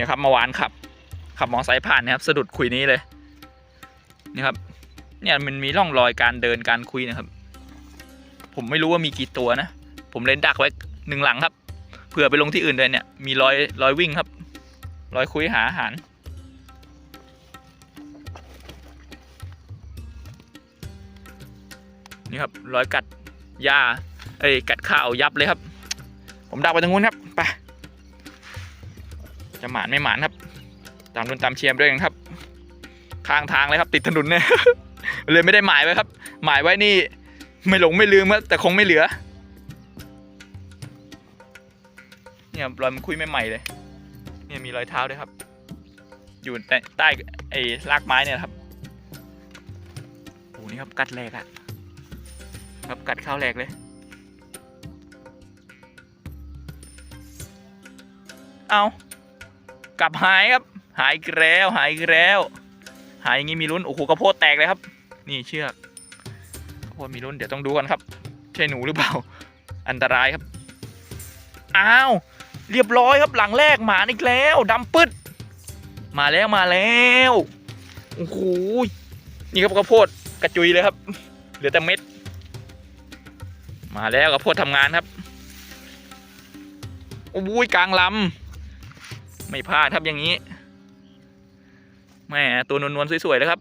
เนี่ยครับเมื่อวานขับ ขับมอไซค์ผ่านนะครับ สะดุดคุยนี้เลยนี่ครับ เนี่ยมันมีร่องรอยการเดินการคุยนะครับ ผมไม่รู้ว่ามีกี่ตัวนะ ผมเล่นดักไว้หนึ่งหลังครับเผื่อไปลงที่อื่นเลยเนี่ยมีรอยรอยวิ่งครับรอยคุยหาอาหารนี่ครับรอยกัดหญ้าเอ้ยกัดข้าวยับเลยครับ ผมดักไปตรงนู้นครับ จะหมานไม่หมานครับ ตามรุนตามเชียร์ด้วยกันครับ ข้างทางเลยครับ ติดถนนเนี่ยเลยไม่ได้หมายไว้ครับ หมายไว้นี่ ไม่หลงไม่ลืมครับแต่คงไม่เหลือ เนี่ยรอยมันคุยใหม่ๆเลย เนี่ยมีรอยเท้าด้วยครับ อยู่ใต้ใต้ไอ้รากไม้เนี่ยครับโอ้นี่ครับกัดแหลกอะครับกัดข้าวแหลกเลยเอา กลับหายครับ หายอีกแล้วหายอีกแล้ว หายอย่างงี้มีลุ้นโอ้โหกระโพดแตกเลยครับ นี่เชือกกระโพดมีลุ้นเดี๋ยวต้องดูกันครับ ใช่หนูหรือเปล่า อันตรายครับอ้าวเรียบร้อยครับหลังแรกหมาอีกแล้วดำปึ๊ดมาแล้วมาแล้วโอ้โหนี่ครับกระโพดกระจุยเลยครับ เหลือแต่เม็ด มาแล้วกระโพดทำงานครับโอ้ยกลางลำ ไม่พลาดครับอย่างนี้แม่ตัวนวลๆสวยๆเลยครับ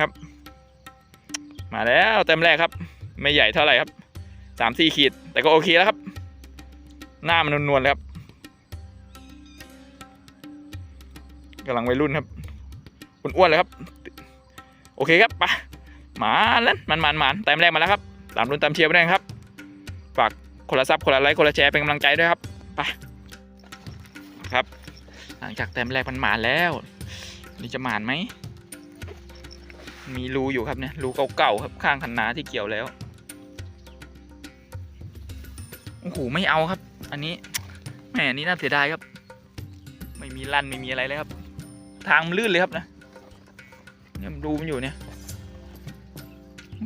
ครับ มาแล้วเต็มแรกครับ ไม่ใหญ่เท่าไหร่ครับสามสี่ขีด แต่ก็โอเคแล้วครับ หน้ามันนวลๆเลยครับกำลังวัยรุ่นครับอ้วนๆเลยครับ โอเคครับไป มาแล้วมันมันมันเต็มแรกมาแล้วครับตามรุ่นตามเชียร์ไปด้วยครับฝากคนละซับคนละไลค์คนละแชร์เป็นกำลังใจด้วยครับไปครับ หลังจากเต็มแรกมันหมานแล้ว นี่จะหมานไหมมีรูอยู่ครับเนี่ยรูเก่าๆครับข้างคันนาที่เกี่ยวแล้วโอ้โหไม่เอาครับ อันนี้แหมนี่น่าเสียดายครับ ไม่มีลั่นไม่มีอะไรเลยครับ ทางมันลื่นเลยครับนะเนี่ยมันรูมันอยู่เนี่ย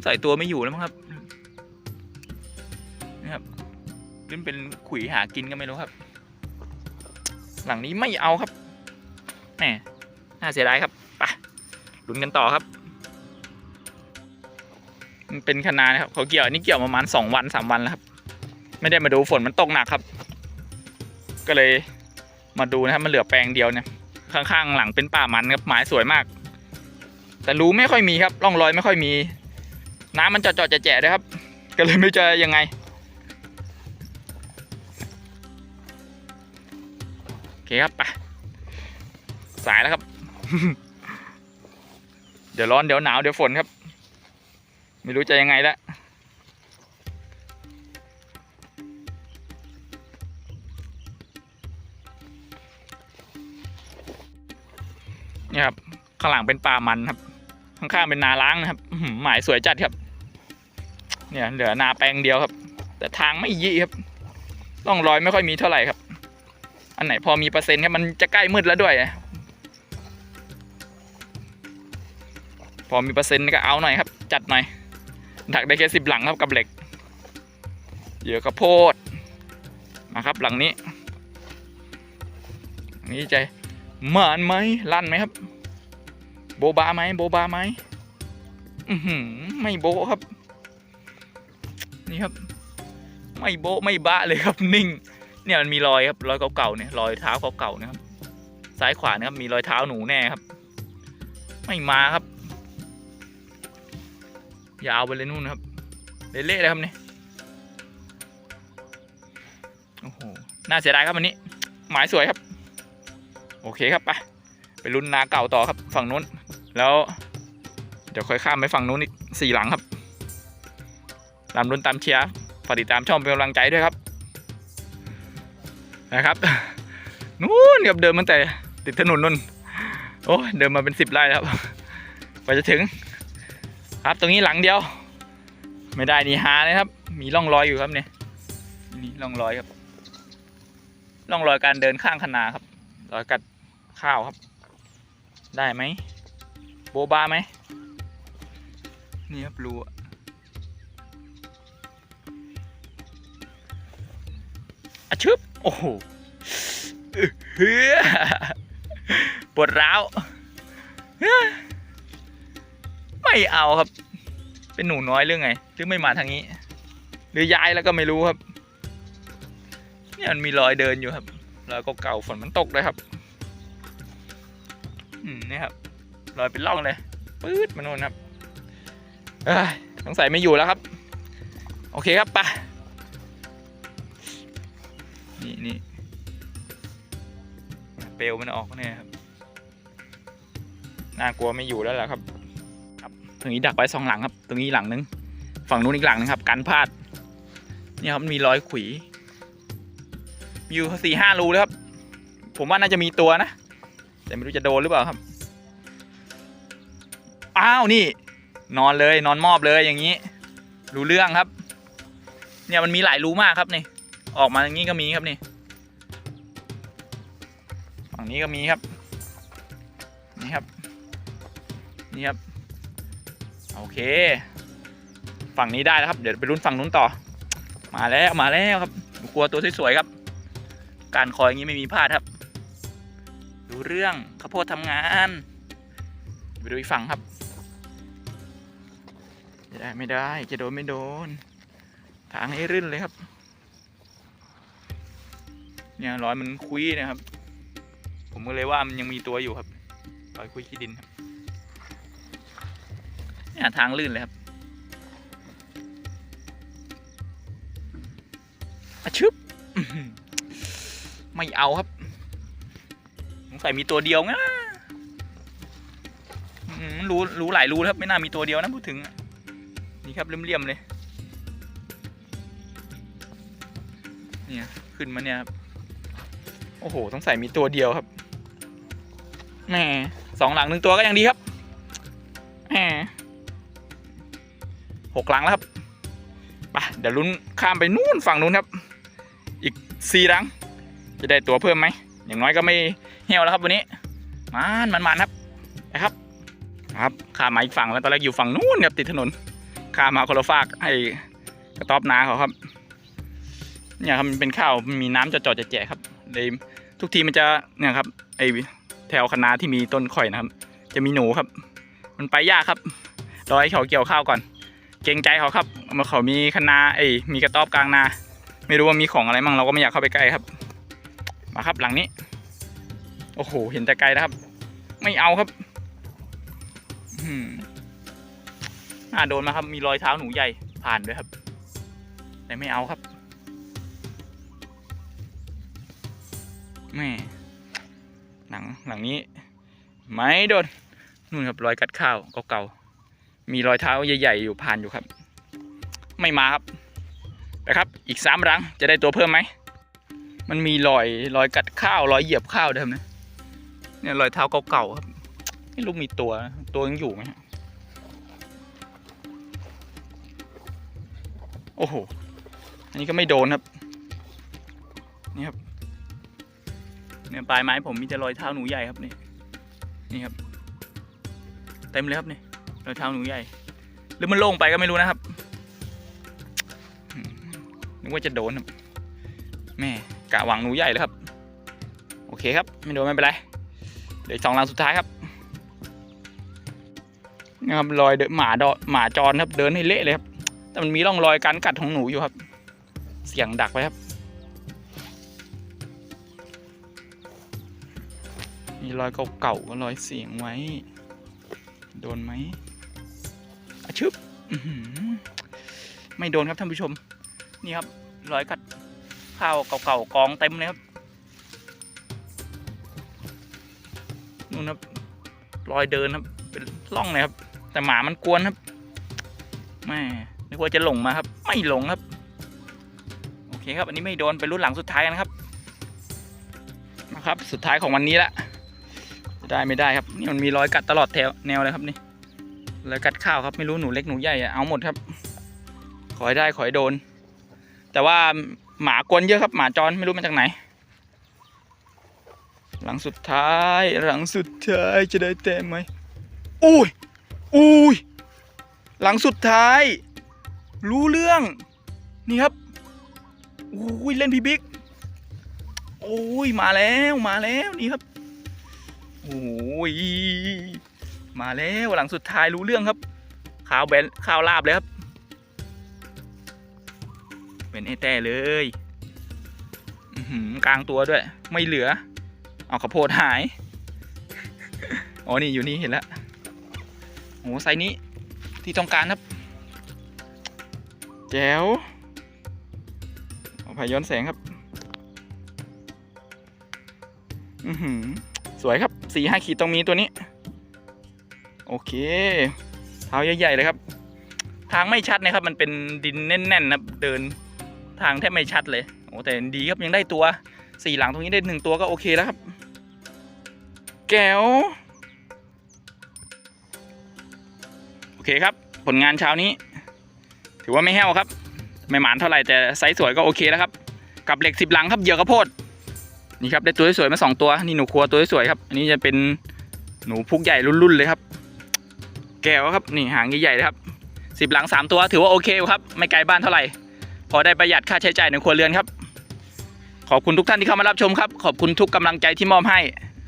ใส่ตัวไม่อยู่แล้วมั้งครับนี่ครับขึ้นเป็นขุยหากินก็ไม่รู้ครับ หลังนี้ไม่เอาครับแหมน่าเสียดายครับไปลุ้นกันต่อครับมันเป็นคณะนะครับเขาเกี่ยวนนี้เกี่ยวประมาณสองวันสามวันแล้วครับ ไม่ได้มาดูฝนมันตกหนักครับ ก็เลยมาดูนะครับมันเหลือแปลงเดียวเนี่ยข้างๆหลังเป็นป่ามันครับหมายสวยมาก แต่รูไม่ค่อยมีครับร่องรอยไม่ค่อยมี น้ำมันจอดๆแจะๆด้วยครับ ก็เลยไม่เจอยังไง โอเคครับไปสายแล้วครับ เดี๋ยวร้อนเดี๋ยวหนาวเดี๋ยวฝนครับ ไม่รู้จะยังไงละนี่ครับ ข้างหลังเป็นป่ามันครับ ข้างๆเป็นนาล้างนะครับหมายสวยจัดครับ เนี่ยเหลือนาแปลงเดียวครับ แต่ทางไม่ยี่ครับร่องรอยไม่ค่อยมีเท่าไหร่ครับ อันไหนพอมีเปอร์เซ็นต์ครับมันจะใกล้มืดแล้วด้วย พอมีเปอร์เซ็นต์ก็เอาหน่อยครับ จัดหน่อย ดักได้แค่สิบหลังครับกับเหล็กเหยื่อกระโพดมาครับหลังนี้นี้ใจหมานไหมลั่นไหมครับ โบบาไหมโบบาไหมไม่โบครับ นี่ครับ ไม่โบะไม่บะเลยครับนิ่ง เนี่ยมันมีรอยครับรอยเก่าๆเนี่ยรอยเท้าเก่าๆนะครับซ้ายขวานะครับมีรอยเท้าหนูแน่ครับ ไม่มาครับ ยาวไปเลยนู่นครับเละๆเลยครับเนี่ยโอ้โหน่าเสียดายครับวันนี้ หมายสวยครับ โอเคครับไปไปลุ้นนาเก่าต่อครับฝั่งนู้น แล้ว เดี๋ยวค่อยข้ามไปฝั่งนู้นอีกสี่หลังครับ ตามลุ้นตามเชียร์ฝากติดตามช่องเป็นกำลังใจด้วยครับ นะครับนู้นกับเดินมันแต่ติดถนนนู่นโอ้เดินมาเป็นสิบไร่แล้วครับกว่าจะถึง ครับตรงนี้หลังเดียว ไม่ได้นี่หาเลยครับ มีร่องรอยอยู่ครับเนี่ยนี่ร่องรอยครับร่องรอยการเดินข้างคนาครับรอยกัดข้าวครับ ได้ไหมโบบาไหมนี่ครับรู อะชึบโอ้โหเฮือปวดร้าว ไม่เอาครับ เป็นหนูน้อยเรื่องไง หรือไม่มาทางนี้ หรือย้ายแล้วก็ไม่รู้ครับ เนี่ยมันมีรอยเดินอยู่ครับรอยเก่าฝนมันตกเลยครับ อืมนี่ครับ รอยเป็นร่องเลย ปื๊ดมาโน่นครับเอ้ยสงสัยไม่อยู่แล้วครับ โอเคครับไป นี่นี่เปลวมันออกเนี่ยครับน่ากลัวไม่อยู่แล้วแหละครับ ครับตรงนี้ดักไว้สองหลังครับ ตรงนี้หลังนึง ฝั่งนู้นอีกหลังนึงครับกันพลาดเนี่ยครับมันมีรอยขุยมีอยู่สี่ห้ารูเลยครับ ผมว่าน่าจะมีตัวนะ แต่ไม่รู้จะโดนหรือเปล่าครับ อ้าวนี่ นอนเลยนอนมอบเลยอย่างนี้ รู้เรื่องครับ เนี่ยมันมีหลายรูมากครับนี่ ออกมาอย่างนี้ก็มีครับนี่ฝั่งนี้ก็มีครับ นี่ครับ นี่ครับ โอเค ฝั่งนี้ได้แล้วครับ เดี๋ยวไปลุ้นฝั่งนู้นต่อ มาแล้วมาแล้วครับกลัวตัวสวยๆครับ การคอยอย่างนี้ไม่มีพลาดครับรู้เรื่องข้าวโพดทำงานไปดูอีกฝั่งครับจะได้ไม่ได้จะโดนไม่โดน ทางให้รื่นเลยครับ เนี่ยรอยมันคุยนะครับ ผมก็เลยว่ามันยังมีตัวอยู่ครับรอยคุยขี้ดินครับเนี่ยทางลื่นเลยครับอชึบไม่เอาครับสงสัยมีตัวเดียวนะอืมรู้รู้หลายรู้ครับไม่น่ามีตัวเดียวนะพูดถึง นี่ครับเลี่ยมๆเลย เนี่ย ขึ้นมาเนี่ยครับ อ้โหต้องใส่มีตัวเดียวครับแหมสองหลังหนึ่งตัวก็ยังดีครับแหมหกหลังแล้วครับไปเดี๋ยวลุ้นข้ามไปนู่นฝั่งนู้นครับ อีกสี่หลัง จะได้ตัวเพิ่มไหมอย่างน้อยก็ไม่เหี่ยวแล้วครับวันนี้มันมันมันครับนะครับครับข้ามมาอีกฝั่งแล้วตอนแรกอยู่ฝั่งนู้นครับติดถนนข้ามมาคนละฝากให้กระต๊อบนาเขาครับเนี่ยครับมันเป็นข้าวมีน้ำจอดๆแจกๆครับเลย ทุกทีมันจะเนี่ยครับไอแถวคะนาที่มีต้นข่อยนะครับ จะมีหนูครับ มันไปยากครับรอให้เขาเกี่ยวข้าวก่อน เกรงใจเขาครับมาเขามีคะนาไอมีกระต๊อบกลางนา ไม่รู้ว่ามีของอะไรมั่งเราก็ไม่อยากเข้าไปใกล้ครับ มาครับหลังนี้ โอ้โหเห็นแต่ไกลนะครับ ไม่เอาครับอ่าโดนมาครับมีรอยเท้าหนูใหญ่ผ่านด้วยครับ แต่ไม่เอาครับ แม่หลังหลังนี้ ไม่โดนนู่นครับรอยกัดข้าวเก่าๆมีรอยเท้าใหญ่ๆอยู่ผ่านอยู่ครับ ไม่มาครับนะครับอีกสามรังจะได้ตัวเพิ่มไหมมันมีรอยรอยกัดข้าวรอยเหยียบข้าวเด้วยครับเนี่ยเนี่ยรอยเท้าเก่าๆครับไม่รู้มีตัวตัวยังอยู่ไหมโอ้โหอันนี้ก็ไม่โดนครับนี่ครับ เนี่ยปลายไม้ผมมีแต่รอยเท้าหนูใหญ่ครับนี่นี่ครับเต็มเลยครับนี่รอยเท้าหนูใหญ่ หรือมันโล่งไปก็ไม่รู้นะครับนึกว่าจะโดนครับแม่กะหวังหนูใหญ่เลยครับ โอเคครับ ไม่โดนไม่เป็นไรเดี๋ยวสองรังสุดท้ายครับนะครับรอยเดหมาดอหมาจรครับเดินให้เละเลยครับแต่มันมีร่องรอยการกัดของหนูอยู่ครับ เสียงดักไว้ครับ มีรอยเก่าๆก็รอยเสียงไว้ โดนไหมอะชึบไม่โดนครับท่านผู้ชม นี่ครับรอยกัดข้าวเก่าๆกองเต็มเลยครับนู่นครับรอยเดินครับเป็นร่องเลยครับ แต่หมามันกวนครับแม่นึกว่าจะหลงมาครับ ไม่หลงครับ โอเคครับ อันนี้ไม่โดนไปรุ่นหลังสุดท้ายกันครับนะครับ สุดท้ายของวันนี้ละ ได้ไม่ได้ครับนี่มันมีรอยกัดตลอดแถวแนวเลยครับนี่รอยกัดข้าวครับไม่รู้หนูเล็กหนูใหญ่เอาหมดครับ ขอให้ได้ขอให้โดน แต่ว่าหมากวนเยอะครับหมาจรไม่รู้มาจากไหน หลังสุดท้ายหลังสุดท้ายจะได้แต้มไหมอุ้ยอุ้ยหลังสุดท้าย รู้เรื่องนี่ครับอุ้ยเล่นพี่บิ๊กโอ้ยมาแล้วมาแล้วนี่ครับ โอ้ยมาแล้วหลังสุดท้ายรู้เรื่องครับข้าวแบนข้าวลาบเลยครับเป็นไอ้แต่เลยอือหือกลางตัวด้วย ไม่เหลือเอาข้าวโพดหายอ๋อนี่อยู่นี่เห็นแล้วโอ้ไซนี้ที่ต้องการครับ แจ๋วเอาพาย้อนแสงครับ อือหือ สวยครับสี่ห้าขีดตรงมีตัวนี้ โอเคเท้าใหญ่ๆเลยครับ ทางไม่ชัดนะครับ มันเป็นดินแน่นๆนะครับเดินทางแทบไม่ชัดเลยโอ้แต่ดีครับยังได้ตัวสี่หลังตรงนี้ได้หนึ่งตัวก็โอเคแล้วครับ แก้วโอเคครับ ผลงานเช้านี้ ถือว่าไม่แห้วครับ ไม่หมานเท่าไหร่แต่ไซส์สวยก็โอเคแล้วครับ กับเหล็กสิบหลังครับเหยื่อข้าวโพด นี่ครับได้ตัวสวยมาสองตัวนี่หนูครัวตัวสวยครับ อันนี้จะเป็นหนูพุกใหญ่รุ่นๆเลยครับ แก้วครับนี่หางใหญ่ๆเลยครับสิบหลังสามตัวถือว่าโอเคครับ ไม่ไกลบ้านเท่าไหร่ พอได้ประหยัดค่าใช้จ่ายในครัวเรือนครับ ขอบคุณทุกท่านที่เข้ามารับชมครับ ขอบคุณทุกกำลังใจที่มอบให้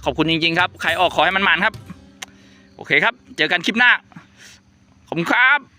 ขอบคุณจริง ๆ ครับใครออกขอให้มันมันครับ โอเคครับ เจอกันคลิปหน้าขอบคุณครับ